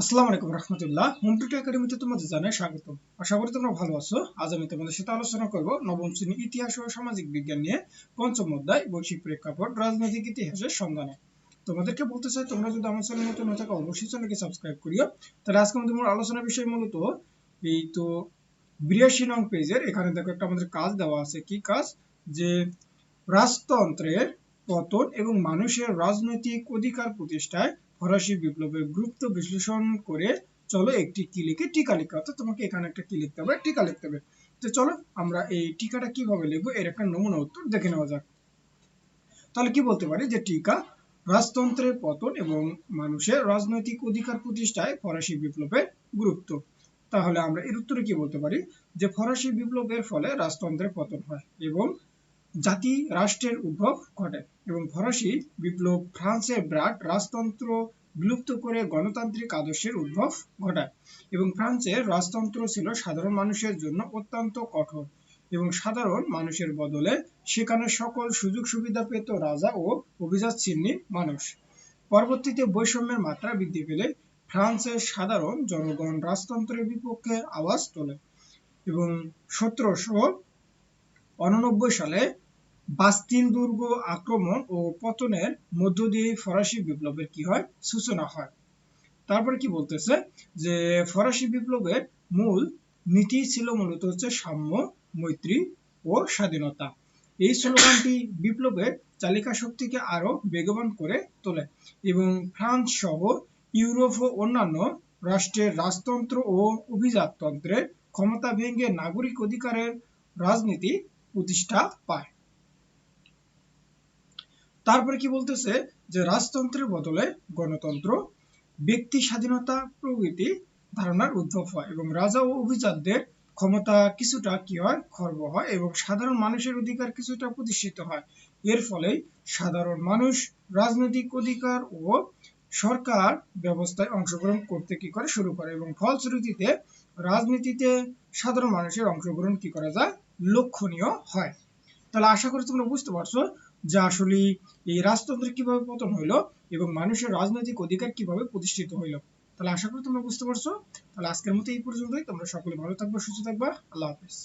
আসসালামু আলাইকুম রহমতুল্লাহ। হোম টুটু একাডেমিতে তোমাদের জানাই স্বাগত আশা করি তোমরা ভালো আছো। আজ আমি তোমাদের সাথে আলোচনা করব নবম শ্রেণি ইতিহাস ও সামাজিক বিজ্ঞান নিয়ে পঞ্চম অধ্যায়, বৈশ্বিক প্রেক্ষাপট, রাজনৈতিক ইতিহাসের সন্ধানে। তোমাদেরকে বলতে চাই, তোমরা যদি আমার চ্যানেল নতুন হয়ে থাকো, অবশ্যই চ্যানেলকে সাবস্ক্রাইব করিও। তাহলে আজকে আমাদের মূল আলোচনার বিষয় মূলত এই তো বিরাশি নং পেজের, এখানে দেখো একটা আমাদের কাজ দেওয়া আছে। কি কাজ? যে রাজতন্ত্রের পতন এবং মানুষের রাজনৈতিক অধিকার প্রতিষ্ঠায় ফরাসি বিপ্লবের গুরুত্ব বিশ্লেষণ করে চলো একটি কি লিখে টিকা লিখতে অর্থাৎ তোমাকে এখানে একটা কি লিখতে হবে টিকা লিখতে হবে। তো চলো আমরা এই টিকাটা কীভাবে লিখব, এর একটা নমুনা উত্তর দেখে নেওয়া যাক। তাহলে কি বলতে পারি যে টিকা রাজতন্ত্রের পতন এবং মানুষের রাজনৈতিক অধিকার প্রতিষ্ঠায় ফরাসি বিপ্লবের গুরুত্ব। তাহলে আমরা এর উত্তরে কি বলতে পারি? যে ফরাসি বিপ্লবের ফলে রাজতন্ত্রের পতন হয় এবং জাতি রাষ্ট্রের উদ্ভব ঘটে এবং ফরাসি বিপ্লব ফ্রান্সের ব্রাট রাজতন্ত্র বিলুপ্ত করে গণতান্ত্রিক আদর্শের উদ্ভব ঘটায় এবং ফ্রান্সের রাজতন্ত্র ছিল সাধারণ মানুষের জন্য অত্যন্ত কঠোর এবং সাধারণ মানুষের বদলে সেখানে সকল সুযোগ সুবিধা পেত রাজা ও অভিজাত শ্রেণির মানুষ। পরবর্তীতে বৈষম্যের মাত্রা বৃদ্ধি পেলে ফ্রান্সের সাধারণ জনগণ রাজতন্ত্রের বিপক্ষে আওয়াজ তোলে এবং সতেরোশো উননব্বই সালে বাস্তিন দুর্গ আক্রমণ ও পতনের মধ্য দিয়ে ফরাসি বিপ্লবের কি হয়? সূচনা হয়। তারপরে কি বলতেছে? যে ফরাসি বিপ্লবের মূল নীতি ছিল মূলত হচ্ছে সাম্য, মৈত্রী ও স্বাধীনতা। এই স্লোগানটি বিপ্লবের চালিকা শক্তিকে আরও বেগবান করে তোলে এবং ফ্রান্স সহ ইউরোপ ও অন্যান্য রাষ্ট্রের রাজতন্ত্র ও অভিজাততন্ত্রের ক্ষমতা ভেঙে নাগরিক অধিকারের রাজনীতি প্রতিষ্ঠা পায়। তারপরে কি বলতেছে? যে রাজতন্ত্রের বদলে গণতন্ত্র, ব্যক্তি স্বাধীনতা প্রভৃতি ধারণার উদ্ভব হয় এবং রাজা ও অভিজাতদের ক্ষমতা কিছুটা কি হয়? খর্ব হয় এবং সাধারণ মানুষের অধিকার কিছুটা প্রতিষ্ঠিত হয়। এর ফলে সাধারণ মানুষ রাজনৈতিক অধিকার ও সরকার ব্যবস্থায় অংশগ্রহণ করতে কি করে? শুরু করে এবং ফলশ্রুতিতে রাজনীতিতে সাধারণ মানুষের অংশগ্রহণ কি করা যায়? লক্ষণীয় হয়। তাহলে আশা করি তোমরা বুঝতে পারছ যে আসলে এই রাজতন্ত্রের কীভাবে পতন হইল এবং মানুষের রাজনৈতিক অধিকার কীভাবে প্রতিষ্ঠিত হইল। তাহলে আশা করি তোমরা বুঝতে পারছ। তাহলে আজকের মতো এই পর্যন্তই। তোমরা সকলে ভালো থাকবা, সুস্থ থাকবা। আল্লাহ হাফিজ।